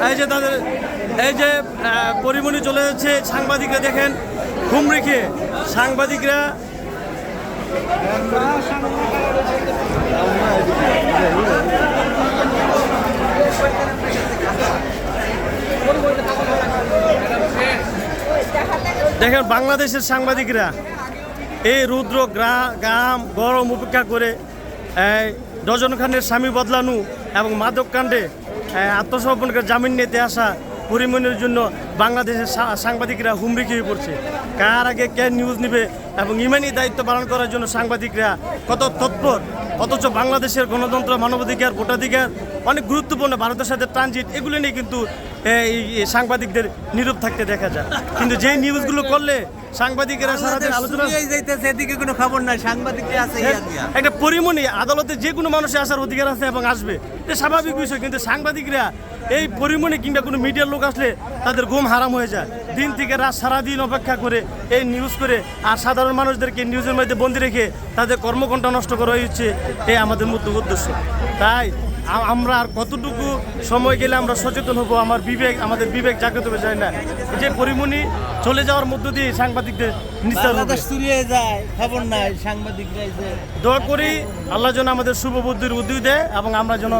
এই যে তাদের এই যে পরিমণি চলে যাচ্ছে সাংবাদিকরা দেখেন ঘুম রেখে সাংবাদিকরা দেখেন বাংলাদেশের সাংবাদিকরা এই রুদ্র গ্রা- গ্রাম গরম উপেক্ষা করে এই, ডজন খানের স্বামী বদলানো এবং মাদক কাণ্ডে আত্মসমর্পণ করে জামিন নিতে আসা পরিমণের জন্য বাংলাদেশের সাংবাদিকরা হুমড়ি খেয়ে পড়ছে। কার আগে কে নিউজ নিবে এবং ইমানি দায়িত্ব পালন করার জন্য সাংবাদিকরা কত তৎপর? অথচ বাংলাদেশের গণতন্ত্র, মানবাধিকার, ভোটাধিকার, অনেক গুরুত্বপূর্ণ, ভারতের সাথে ট্রানজিট এগুলি নিয়ে কিন্তু এই সাংবাদিকদের নীরব থাকতে দেখা যায়। কিন্তু যে নিউজগুলো করলে সাংবাদিকেরা সারাদিন আলোচনা এদিকে কোনো খবর নাই সাংবাদিক আছে একটা পরিমণি আদালতে যে কোনো মানুষের আসার অধিকার আছে এবং আসবে। এটা স্বাভাবিক বিষয় কিন্তু সাংবাদিকরা এই পরিমণি কিংবা কোনো মিডিয়ার লোক আসলে তাদের ঘুম হারাম হয়ে যায়। দিন থেকে রাত সারাদিন অপেক্ষা করে এই নিউজ করে আর সাধারণ মানুষদেরকে নিউজের মধ্যে বন্দি রেখে তাদের কর্মঘণ্টা নষ্ট করা হচ্ছে এই আমাদের মূল উদ্দেশ্য। তাই আমরা আর কতটুকু সময় গেলে আমরা সচেতন হব? আমার বিবেক আমাদের বিবেক জাগ্রত হবে যায় না। যে পরিমণি চলে যাওয়ার মধ্য দিয়ে সাংবাদিকদের যায় খবর নাই সাংবাদিকরা দোয়া করি আল্লাহ যেন আমাদের শুভ বুদ্ধির উদ্যোগ দেয় এবং আমরা যেন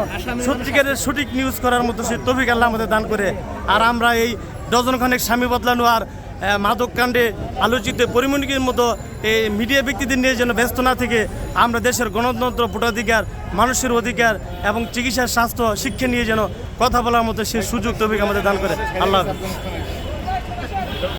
সত্যিকারের সঠিক নিউজ করার মতো সেই তফিক আল্লাহ আমাদের দান করে। আর আমরা এই ডজন খানেক স্বামী বদলানো আর আহ, মাদক কাণ্ডে আলোচিত পরিমণিকের মতো এই মিডিয়া ব্যক্তিদের নিয়ে যেন ব্যস্ত না থেকে আমরা দেশের গণতন্ত্র ভোটাধিকার মানুষের অধিকার এবং চিকিৎসার স্বাস্থ্য শিক্ষা নিয়ে যেন কথা বলার মতো সে সুযোগ তবে আমাদের দান করে আল্লাহ।